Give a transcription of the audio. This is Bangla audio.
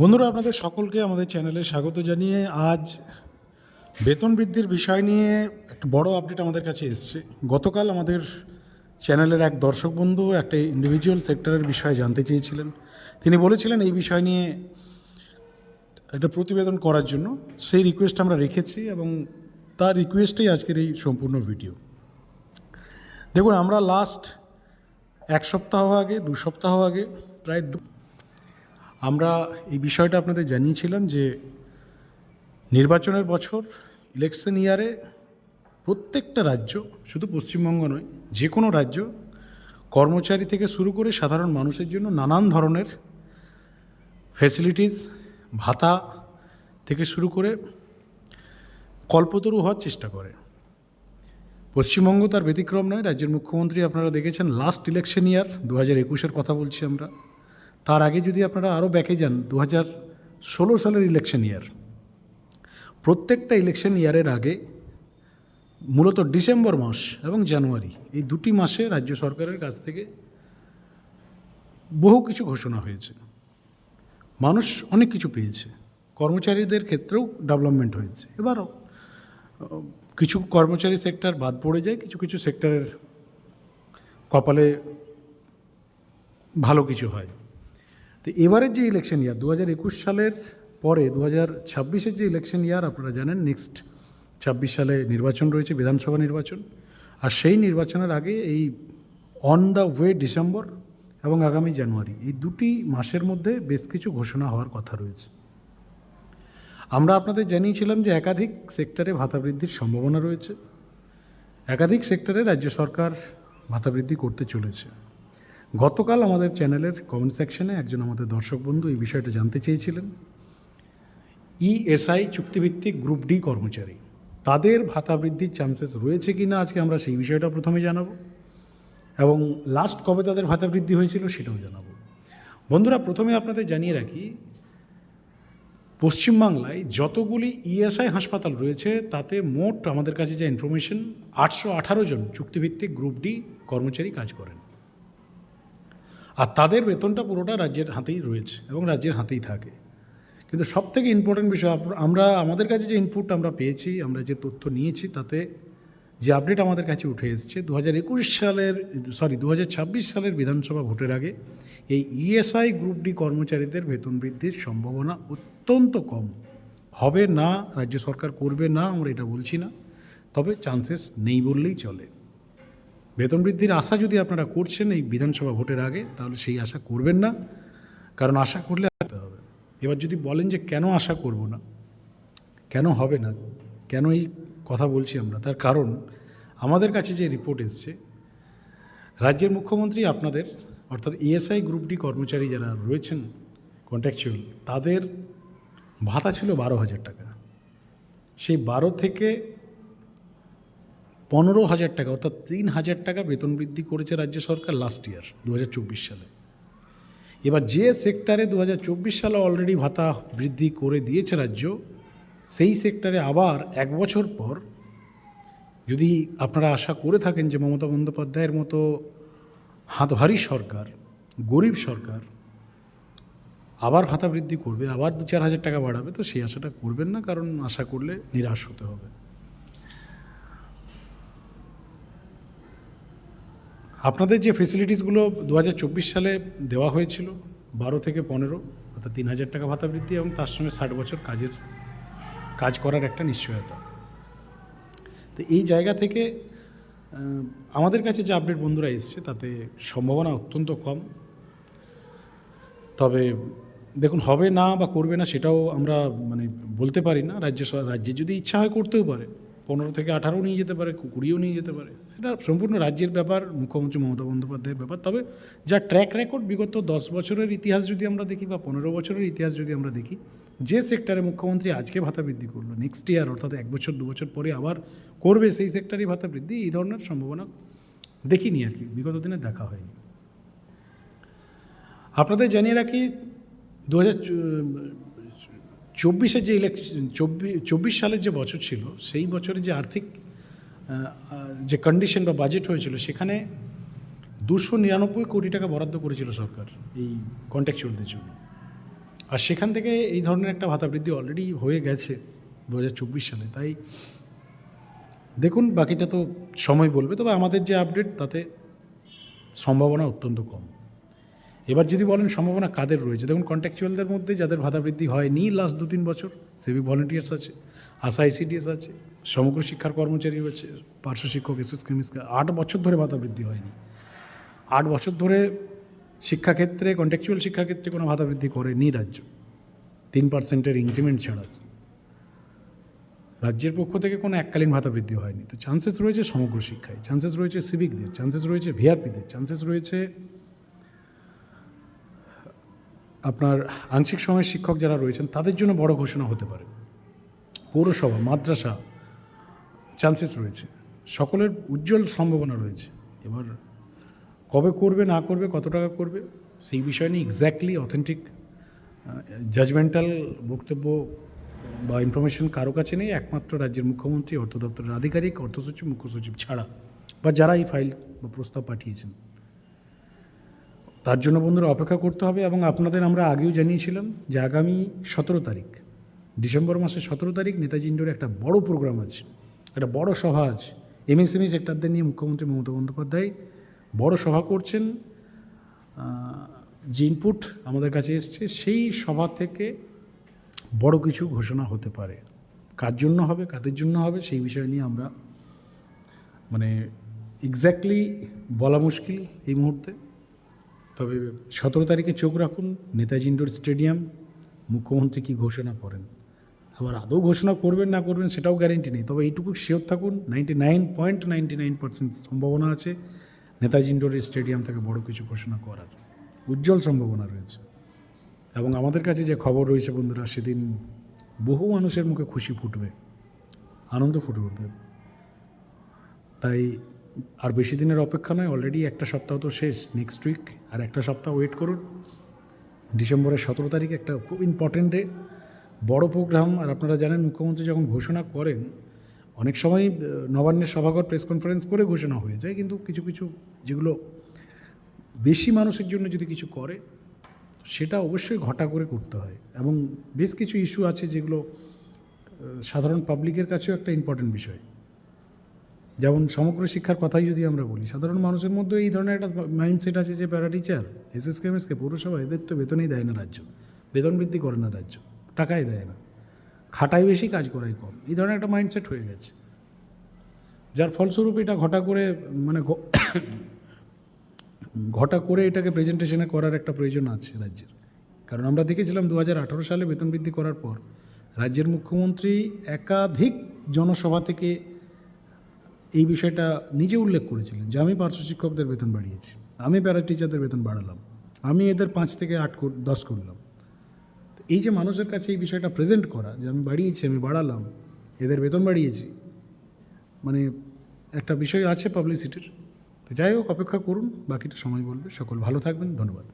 বন্ধুরা, আপনাদের সকলকে আমাদের চ্যানেলে স্বাগত জানিয়ে আজ বেতন বৃদ্ধির বিষয় নিয়ে একটা বড় আপডেট আমাদের কাছে এসছে। গতকাল আমাদের চ্যানেলের এক দর্শক বন্ধু একটা ইন্ডিভিজুয়াল সেক্টরের বিষয়ে জানতে চেয়েছিলেন। তিনি বলেছিলেন এই বিষয় নিয়ে একটা প্রতিবেদন করার জন্য। সেই রিকোয়েস্ট আমরা রেখেছি এবং তার রিকোয়েস্টেই আজকের এই সম্পূর্ণ ভিডিও দেখুন, আমরা লাস্ট এক সপ্তাহ আগে, দু সপ্তাহ আগে, প্রায় আমরা এই বিষয়টা আপনাদের জানিয়েছিলাম যে নির্বাচনের বছর ইলেকশন ইয়ারে প্রত্যেকটা রাজ্য, শুধু পশ্চিমবঙ্গ নয়, যে কোনো রাজ্য কর্মচারী থেকে শুরু করে সাধারণ মানুষের জন্য নানান ধরনের ফ্যাসিলিটিস ভাতা থেকে শুরু করে কল্পতরু হওয়ার চেষ্টা করে। পশ্চিমবঙ্গ তার ব্যতিক্রম নয়, রাজ্যের মুখ্যমন্ত্রী আপনারা দেখেছেন লাস্ট ইলেকশন ইয়ার দু হাজার একুশের কথা বলছি আমরা। তার আগে যদি আপনারা আরও ব্যাকে যান দু হাজার ষোলো সালের ইলেকশন ইয়ার প্রত্যেকটা ইলেকশন ইয়ারের আগে, মূলত ডিসেম্বর মাস এবং জানুয়ারি, এই দুটি মাসে রাজ্য সরকারের কাছ থেকে বহু কিছু ঘোষণা হয়েছে। মানুষ অনেক কিছু পেয়েছে। কর্মচারীদের ক্ষেত্রেও ডেভেলপমেন্ট হয়েছে। এবারও কিছু কর্মচারী সেক্টর বাদ পড়ে যায়, কিছু কিছু সেক্টরের কপালে ভালো কিছু হয়। তো এবারের যে ইলেকশন ইয়ার দু হাজার একুশ সালের পরে দু হাজার ছাব্বিশের যে ইলেকশন ইয়ার আপনারা জানেন নেক্সট ছাব্বিশ সালে নির্বাচন রয়েছে, বিধানসভা নির্বাচন। আর সেই নির্বাচনের আগে এই অন দ্য ওয়ে ডিসেম্বর এবং আগামী জানুয়ারি এই দুটি মাসের মধ্যে বেশ কিছু ঘোষণা হওয়ার কথা রয়েছে। আমরা আপনাদের জানিয়েছিলাম যে একাধিক সেক্টরে ভাতা বৃদ্ধির সম্ভাবনা রয়েছে। একাধিক সেক্টরে রাজ্য সরকার ভাতা বৃদ্ধি করতে চলেছে। গতকাল আমাদের চ্যানেলের কমেন্ট সেকশনে একজন আমাদের দর্শক বন্ধু এই বিষয়টা জানতে চেয়েছিলেন। ইএসআই চুক্তিভিত্তিক গ্রুপ ডি কর্মচারী, তাদের ভাতা বৃদ্ধির চান্সেস রয়েছে কি না আজকে আমরা সেই বিষয়টা প্রথমে জানাব এবং লাস্ট কবে তাদের ভাতা বৃদ্ধি হয়েছিল সেটাও জানাব। বন্ধুরা, প্রথমে আপনাদের জানিয়ে রাখি, পশ্চিমবাংলায় যতগুলি ইএসআই হাসপাতাল রয়েছে, তাতে মোট আমাদের কাছে যে ইনফরমেশন আটশো আঠারো জন চুক্তিভিত্তিক গ্রুপ ডি কর্মচারী কাজ করেন। আর তাদের বেতনটা পুরোটা রাজ্যের হাতেই রয়েছে এবং রাজ্যের হাতেই থাকে। কিন্তু সব থেকে ইম্পর্টেন্ট বিষয় আমরা, আমাদের কাছে যে ইনপুট আমরা পেয়েছি, আমরা যে তথ্য নিয়েছি, তাতে যে আপডেট আমাদের কাছে উঠে এসেছে দু হাজার একুশ সালের সরি দু হাজার ছাব্বিশ সালের বিধানসভা ভোটের আগে এই ইএসআই গ্রুপ ডি কর্মচারীদের বেতন বৃদ্ধির সম্ভাবনা অত্যন্ত কম। হবে না, রাজ্য সরকার করবে না, আমরা এটা বলছি না, তবে চান্সেস নেই বললেই চলে। বেতন বৃদ্ধির আশা যদি আপনারা করছেন এই বিধানসভা ভোটের আগে, তাহলে সেই আশা করবেন না। কারণ আশা করলে হবে এবার যদি বলেন যে কেন আশা করব না, কেন হবে না, কেন এই কথা বলছি আমরা, তার কারণ আমাদের কাছে যে রিপোর্ট এসছে, রাজ্যের মুখ্যমন্ত্রী আপনাদের, অর্থাৎ ইএসআই গ্রুপ ডি কর্মচারী যারা রয়েছেন কন্ট্রাকচুয়াল তাদের ভাতা ছিল বারো হাজার টাকা। সেই বারো থেকে পনেরো হাজার টাকা, অর্থাৎ তিন হাজার টাকা বেতন বৃদ্ধি করেছে রাজ্য সরকার লাস্ট ইয়ার দু হাজার চব্বিশ সালে। এবার যে সেক্টরে দু হাজার চব্বিশ সালে অলরেডি ভাতা বৃদ্ধি করে দিয়েছে রাজ্য, সেই সেক্টরে আবার এক বছর পর, যদি আপনারা আশা করে থাকেন যে মমতা বন্দ্যোপাধ্যায়ের মতো হাতভারী সরকার, গরিব সরকার আবার ভাতা বৃদ্ধি করবে, আবার দু চার হাজার টাকা বাড়াবে, তো সেই আশাটা করবেন না, কারণ আশা করলে নিরাশ হতে হবে। আপনাদের যে ফেসিলিটিসগুলো দু হাজার চব্বিশ সালে দেওয়া হয়েছিল, বারো থেকে পনেরো, অর্থাৎ তিন হাজার টাকা ভাতা বৃদ্ধি এবং তার সঙ্গে ষাট বছর কাজের, কাজ করার একটা নিশ্চয়তা। তো এই জায়গা থেকে আমাদের কাছে যে আপডেট বন্ধুরা এসছে, তাতে সম্ভাবনা অত্যন্ত কম। তবে দেখুন, হবে না বা করবে না, সেটাও আমরা মানে বলতে পারি না। রাজ্য রাজ্যের যদি ইচ্ছা হয় করতেও পারে। পনেরো থেকে আঠারো নিয়ে যেতে পারে কুড়িও নিয়ে যেতে পারে। এটা সম্পূর্ণ রাজ্যের ব্যাপার, মুখ্যমন্ত্রী মমতা বন্দ্যোপাধ্যায়ের ব্যাপার। তবে যা ট্র্যাক রেকর্ড বিগত দশ বছরের ইতিহাস যদি আমরা দেখি বা পনেরো বছরের ইতিহাস যদি আমরা দেখি, যে সেক্টরে মুখ্যমন্ত্রী আজকে ভাতা বৃদ্ধি করল নেক্সট ইয়ার অর্থাৎ এক বছর, দু বছর পরে আবার করবে, সেই সেক্টরেই ভাতা বৃদ্ধি, এই ধরনের সম্ভাবনা দেখিনি আর কি, বিগত দিনে দেখা হয়নি। আপনাদের জানিয়ে রাখি, দু হাজার হাজার চব্বিশের যে ইলেকশন চব্বিশ চব্বিশ সালের যে বছর ছিল, সেই বছরে যে আর্থিক যে কন্ডিশন বা বাজেট হয়েছিল, সেখানে দুশো নিরানব্বই কোটি টাকা বরাদ্দ করেছিল সরকার এই কন্ট্যাকচুয়ালদের জন্য। আর সেখান থেকে এই ধরনের একটা ভাতা বৃদ্ধি অলরেডি হয়ে গেছে দু চব্বিশ সালে। তাই দেখুন, বাকিটা তো সময় বলবে, তবে আমাদের যে আপডেট তাতে সম্ভাবনা অত্যন্ত কম। এবার যদি বলেন সম্ভাবনা কাদের রয়েছে? দেখুন কন্ট্যাকচুয়ালদের মধ্যে যাদের ভাতা বৃদ্ধি হয়নি লাস্ট দু তিন বছর সিভিক ভলেন্টিয়ার্স আছে, আশা আইসিডিএস আছে, সমগ্র শিক্ষার কর্মচারী হয়েছে পার্শ্ব শিক্ষক এস এস কেমিস্ট আট বছর ধরে ভাতা বৃদ্ধি হয়নি। আট বছর ধরে শিক্ষাক্ষেত্রে কন্ট্যাকচুয়াল শিক্ষাক্ষেত্রে কোনো ভাতা বৃদ্ধি করেনি রাজ্য। তিন পার্সেন্টের ইনক্রিমেন্ট ছাড়া রাজ্যের পক্ষ থেকে কোনো এককালীন ভাতা বৃদ্ধি হয়নি। তো চান্সেস রয়েছে সমগ্র শিক্ষায় চান্সেস রয়েছে সিভিকদের চান্সেস রয়েছে ভিআরপিদের চান্সেস রয়েছে আপনার আংশিক সময়ের শিক্ষক যারা রয়েছেন, তাদের জন্য বড় ঘোষণা হতে পারে। পৌরসভা, মাদ্রাসা, চান্সেস রয়েছে। সকলের উজ্জ্বল সম্ভাবনা রয়েছে। এবার কবে করবে, না করবে, কত টাকা করবে, সেই বিষয় নিয়ে এক্স্যাক্টলি অথেন্টিক জাজমেন্টাল বক্তব্য বা ইনফরমেশন কারও কাছে নেই। একমাত্র রাজ্যের মুখ্যমন্ত্রী, অর্থ দপ্তরের আধিকারিক অর্থ সচিব মুখ্য সচিব ছাড়া বা যারা এই ফাইল বা প্রস্তাব পাঠিয়েছেন। তার জন্য বন্ধুরা অপেক্ষা করতে হবে এবং আপনাদের আমরা আগেও জানিয়েছিলাম যে আগামী সতেরো তারিখ, ডিসেম্বর মাসের সতেরো তারিখ নেতাজি ইন্ডোরে একটা বড় প্রোগ্রাম আছে, একটা বড় সভা আছে। এমএসএমই সেক্টরদের নিয়ে মুখ্যমন্ত্রী মমতা বন্দ্যোপাধ্যায় বড় সভা করছেন যে ইনপুট আমাদের কাছে এসছে, সেই সভা থেকে বড় কিছু ঘোষণা হতে পারে। কার জন্য হবে, কাদের জন্য হবে, সেই বিষয় নিয়ে আমরা মানে এক্স্যাক্টলি বলা মুশকিল এই মুহূর্তে। তবে সতেরো তারিখে চোখ রাখুন, নেতাজি ইন্ডোর স্টেডিয়াম, মুখ্যমন্ত্রী কি ঘোষণা করেন? আবার আদৌ ঘোষণা করবেন না করবেন সেটাও গ্যারেন্টি নেই। তবে এইটুকু শিওর থাকুন ninety nine point ninety nine percent সম্ভাবনা আছে নেতাজি ইন্ডোর স্টেডিয়াম থেকে বড় কিছু ঘোষণা করার। উজ্জ্বল সম্ভাবনা রয়েছে। এবং আমাদের কাছে যে খবর রয়েছে বন্ধুরা, সেদিন বহু মানুষের মুখে খুশি ফুটবে, আনন্দ ফুটে উঠবে তাই আর বেশি দিনের অপেক্ষা নয় অলরেডি একটা সপ্তাহ তো শেষ নেক্সট উইক আর একটা সপ্তাহ ওয়েট করুন। ডিসেম্বরের সতেরো তারিখ একটা খুব ইম্পর্টেন্ট ডে বড় প্রোগ্রাম আর আপনারা জানেন মুখ্যমন্ত্রী যখন ঘোষণা করেন, অনেক সময় নবান্নের সভাঘর প্রেস কনফারেন্স করে ঘোষণা হয়ে যায়, কিন্তু কিছু কিছু যেগুলো বেশি মানুষের জন্য যদি কিছু করে, সেটা অবশ্যই ঘটা করে করতে হয়। এবং বেশ কিছু ইস্যু আছে যেগুলো সাধারণ পাবলিকের কাছেও একটা ইম্পর্টেন্ট বিষয়। যেমন সমগ্র শিক্ষার কথাই যদি আমরা বলি, সাধারণ মানুষের মধ্যে এই ধরনের একটা মাইন্ডসেট আছে যে প্যারা টিচার এসএসকে এমএসকে পৌরসভা, এদের তো বেতনই দেয় না রাজ্য। বেতন বৃদ্ধি করে না রাজ্য। টাকাই দেয় না। খাটাই বেশি, কাজ করাই কম। এই ধরনের একটা মাইন্ডসেট হয়ে গেছে। যার ফলস্বরূপ এটা ঘটা করে মানে ঘটা করে এটাকে প্রেজেন্টেশনে করার একটা প্রয়োজন আছে রাজ্যের। কারণ আমরা দেখেছিলাম দু হাজার আঠেরো সালে বেতন বৃদ্ধি করার পর, রাজ্যের মুখ্যমন্ত্রী একাধিক জনসভা থেকে এই বিষয়টা নিজে উল্লেখ করেছিলেন যে আমি পার্শ্ব শিক্ষকদের বেতন বাড়িয়েছি, আমি প্যারা টিচারদের বেতন বাড়ালাম, আমি এদের পাঁচ থেকে আট দশ করলাম। এই যে মানুষের কাছে এই বিষয়টা প্রেজেন্ট করা যে আমি বাড়িয়েছি, আমি বাড়ালাম, এদের বেতন বাড়িয়েছি মানে একটা বিষয় আছে পাবলিসিটির তো যাই হোক, অপেক্ষা করুন, বাকিটা সময় বলবে। সকল ভালো থাকবেন, ধন্যবাদ।